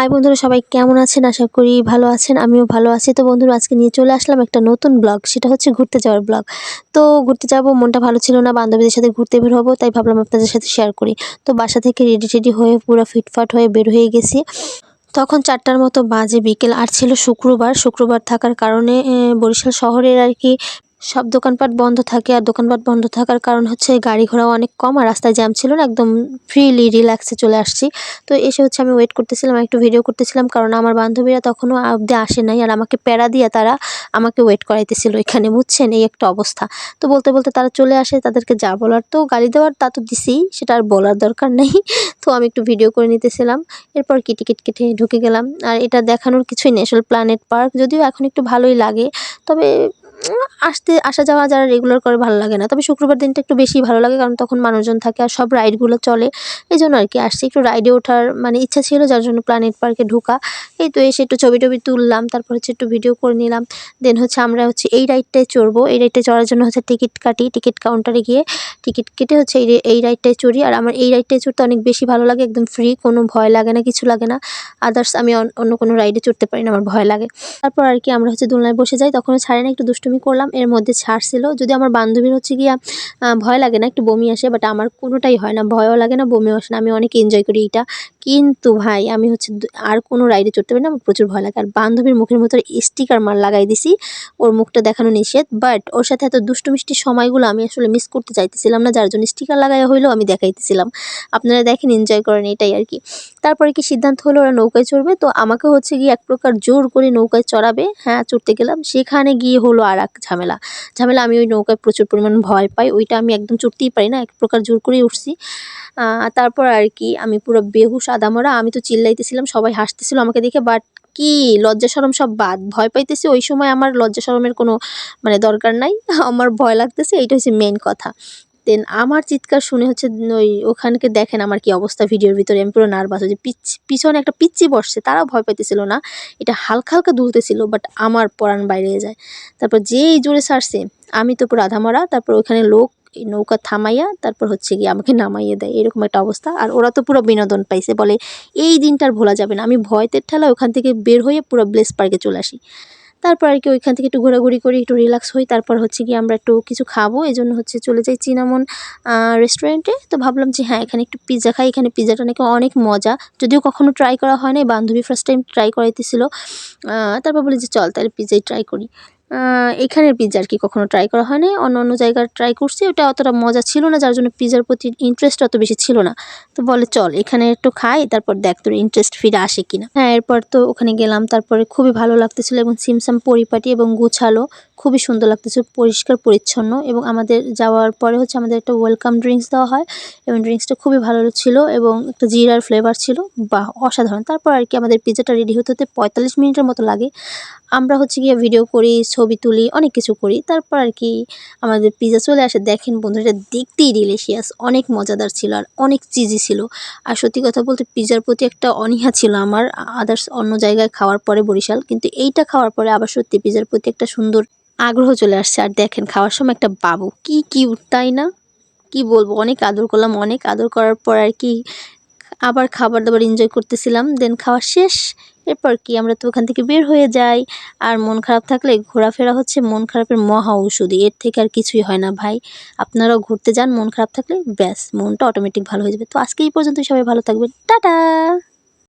High বন্ধুরা, সবাই কেমন আছেন? আশা করি ভালো আছেন, আমিও ভালো আছি। তো বন্ধুরা, আজকে নিয়ে চলে আসলাম একটা নতুন ব্লগ, সেটা হচ্ছে ঘুরতে যাওয়ার ব্লগ। তো ঘুরতে যাব, মনটা ভালো ছিল না, বান্ধবীদের সাথে ঘুরতে বের হব, তাই ভাবলাম আপনাদের সাথে শেয়ার করি। তো বাসা থেকে রেডি টেডি হয়ে পুরো ফিটফাট হয়ে বের হয়ে গেছি। তখন চারটার মতো বাজে, বিকেল, আর ছিল শুক্রবার। শুক্রবার থাকার কারণে বরিশাল শহরের আর কি সব দোকানপাট বন্ধ থাকে আর দোকানপাট বন্ধ থাকার কারণ হচ্ছে গাড়ি ঘোড়া অনেক কম আর রাস্তায় জ্যাম ছিল না, একদম ফ্রিলি রিল্যাক্সে চলে আসছি। তো এসে হচ্ছে আমি ওয়েট করতেছিলাম, একটু ভিডিও করতেছিলাম কারণ আমার বান্ধবীরা তখনও অব্দি আসে নাই আর আমাকে প্যারা দিয়ে তারা আমাকে ওয়েট করাইতেছিল এখানে, বুঝছেন? এই একটা অবস্থা। তো বলতে বলতে তারা চলে আসে তাদেরকে যা বলার তো গালি দেওয়ার তা তো দিছেই সেটা আর বলার দরকার নেই। তো আমি একটু ভিডিও করে নিতেছিলাম, এরপর কি টিকিট কেটে ঢুকে গেলাম। আর এটা দেখানোর কিছুই নেই, আসলে প্ল্যানেট পার্ক যদিও এখন একটু ভালোই লাগে, তবে আসতে, আসা যাওয়া যারা রেগুলার করে ভালো লাগে না। তবে শুক্রবার দিনটা একটু বেশি ভালো লাগে কারণ তখন মানুষজন থাকে আর সব রাইডগুলো চলে। এই জন্য আর কি আসছি। একটু রাইডে ওঠার মানে ইচ্ছা ছিল, যার জন্য প্ল্যানেট পার্কে ঢোকা। এই তো এসে একটু ছবি টবি তুললাম, তারপর হচ্ছে একটু ভিডিও করে নিলাম। দেন হচ্ছে আমরা হচ্ছে এই রাইডটায় চড়বো। এই রাইডটায় চড়ার জন্য হচ্ছে টিকিট কাটি টিকিট কাউন্টারে গিয়ে টিকিট কেটে হচ্ছে এই এই রাইডটায় চড়ি। আর আমার এই রাইডটায় চড়তে অনেক বেশি ভালো লাগে, একদম ফ্রি কোনো ভয় লাগে না, কিছু লাগে না। আদার্স আমি অন- অন্য কোনো রাইডে চড়তে পারি না, আমার ভয় লাগে। তারপর আর কি আমরা হচ্ছে দোলনায় বসে যাই, তখন ছাড়ে না, একটু দুষ্টুমি করলাম, এর মধ্যে ছাড়ছিল যদি আমার বান্ধবীর হচ্ছে গিয়া ভয় লাগে না, একটু বমি আসে বাট আমার কোনোটাই হয় না, ভয়ও লাগে না, বমিও আসে না, আমি অনেক এনজয় করি এটা কিন্তু ভাই, আমি হচ্ছে আর কোনো রাইডে চড়তে পারি না, আমার প্রচুর ভয় লাগে। আর বান্ধবীর মুখের মতো স্টিকার মার লাগাই দিছি, ওর মুখটা দেখানো নিষেধ বাট ওর সাথে এত দুষ্টু মিষ্টি সময়গুলো আমি আসলে মিস করতে চাইতেছিলাম না, যার জন্য স্টিকার লাগাই হইলেও আমি দেখাইতেছিলাম। আপনারা দেখেন এনজয় করেন, এটাই আর কি। তারপরে কি সিদ্ধান্ত হলো, ওরা নৌকায় চড়বে? তো আমাকে হচ্ছে গিয়ে এক প্রকার জোর করে নৌকায় চড়াবে হ্যাঁ চড়তে গেলাম। সেখানে গিয়ে হলো আর এক ঝামেলা। ঝামেলা, আমি ওই নৌকায় প্রচুর পরিমাণ ভয় পাই, ওইটা আমি একদম চড়তেই পারি না, এক প্রকার জোর করেই উঠছি। তারপর আর কি, আমি পুরো বেহুশ আদামরা আমি তো চিল্লাইতেছিলাম, সবাই হাসতেছিল আমাকে দেখে বাট কি লজ্জা শরম সব বাদ। ভয় পাইতেছি, ওই সময় আমার লজ্জা শরমের কোনো মানে দরকার নাই, আমার ভয় লাগতেছে, এইটা হচ্ছে মেন কথা। দেন আমার চিৎকার শুনে হচ্ছে, ওই ওখানকে দেখেন আমার কি অবস্থা ভিডিওর ভিতরে, আমি পুরো নার্ভাস হচ্ছে পিছনে একটা পিচ্চি বসছে, তারাও ভয় পাইতেছিল না, এটা হালকা হালকা দুলতেছিল বাট আমার পরাণ বাইরে যায়। তারপর যেই জোরে সারছে, আমি তো পুরো আধামরা তারপর ওখানে লোক নৌকা থামাইয়া তারপর হচ্ছে গিয়ে আমাকে নামাইয়ে দেয়। এরকম একটা অবস্থা। আর ওরা তো পুরো বিনোদন পাইছে। বলে, এই দিনটার ভোলা যাবে না। আমি ভয়তের ঠেলা ওখান থেকে বের হয়ে পুরো ব্লেস পার্কে চলে আসি। তারপর আর কি ওইখান থেকে একটু ঘোরাঘুরি করি, একটু রিল্যাক্স হই। তারপর হচ্ছে গিয়ে আমরা একটু কিছু খাব। এই জন্য হচ্ছে চলে যাই চিনামন রেস্টুরেন্টে। তো ভাবলাম যে হ্যাঁ এখানে একটু পিৎজা খাই। এখানে পিৎজাটা নাকি অনেক মজা। যদিও কখনো ট্রাই করা হয় না বান্ধবী ফার্স্ট টাইম ট্রাই করাইতেছিল। তারপর বলি যে, চল তাহলে পিৎজাই ট্রাই করি। এখানের পিৎজা আর কি কখনো ট্রাই করা হয়নি। অন্য অন্য জায়গার ট্রাই করছি, ওটা অতটা মজা ছিল না, যার জন্য পিৎজার প্রতি ইন্টারেস্ট অত বেশি ছিল না। তো বলে চল, এখানে একটু খাই, তারপর দেখ তোর ইন্টারেস্ট ফিরে আসে কিনা। হ্যাঁ এরপর তো ওখানে গেলাম, তারপরে খুবই ভালো লাগতেছিল, এবং সিমসাম পরিপাটি এবং গুছালো। খুবই সুন্দর লাগতেছে, পরিষ্কার, পরিচ্ছন্ন এবং আমাদের যাওয়ার পরে হচ্ছে আমাদের একটা ওয়েলকাম ড্রিঙ্কস দেওয়া হয় এবং ড্রিঙ্কসটা খুবই ভালো ছিল এবং একটা জিরার ফ্লেভার ছিল, বাহ, অসাধারণ। তারপর আর কি আমাদের পিৎজাটা রেডি হতে হতে পঁয়তাল্লিশ মিনিটের মতো লাগে। আমরা হচ্ছে গিয়ে ভিডিও করি, ছবি তুলি, অনেক কিছু করি। তারপর আর কি আমাদের পিৎজা চলে আসে। দেখেন বন্ধুরা দেখতেই ডিলিশিয়াস অনেক মজাদার ছিল আর অনেক চিজি ছিল। আর সত্যি কথা বলতে পিৎজার প্রতি একটা অনীহা ছিল আমার আদার্স অন্য জায়গায় খাওয়ার পরে বরিশাল, কিন্তু এইটা খাওয়ার পরে আবার সত্যি পিৎজার প্রতি একটা সুন্দর আগ্রহ চলে আসছে। আর দেখেন, খাওয়ার সময় একটা বাবু। কি কিউট তাই না? কি বলব, অনেক আদর করলাম, অনেক আদর করার পর আর কি আবার খাবার দাবার এনজয় করতেছিলাম। দেন খাওয়া শেষ। এরপর কি, আমরা তো ওখান থেকে বের হয়ে যাই। আর মন খারাপ থাকলে ঘোরাফেরা হচ্ছে মন খারাপের মহা ঔষধি। এর থেকে আর কিছুই হয় না, ভাই। আপনারাও ঘুরতে যান, মন খারাপ থাকলে ব্যাস, মনটা অটোমেটিক ভালো হয়ে যাবে। তো আজকে এই পর্যন্ত সবাই ভালো থাকবেন। টাটা!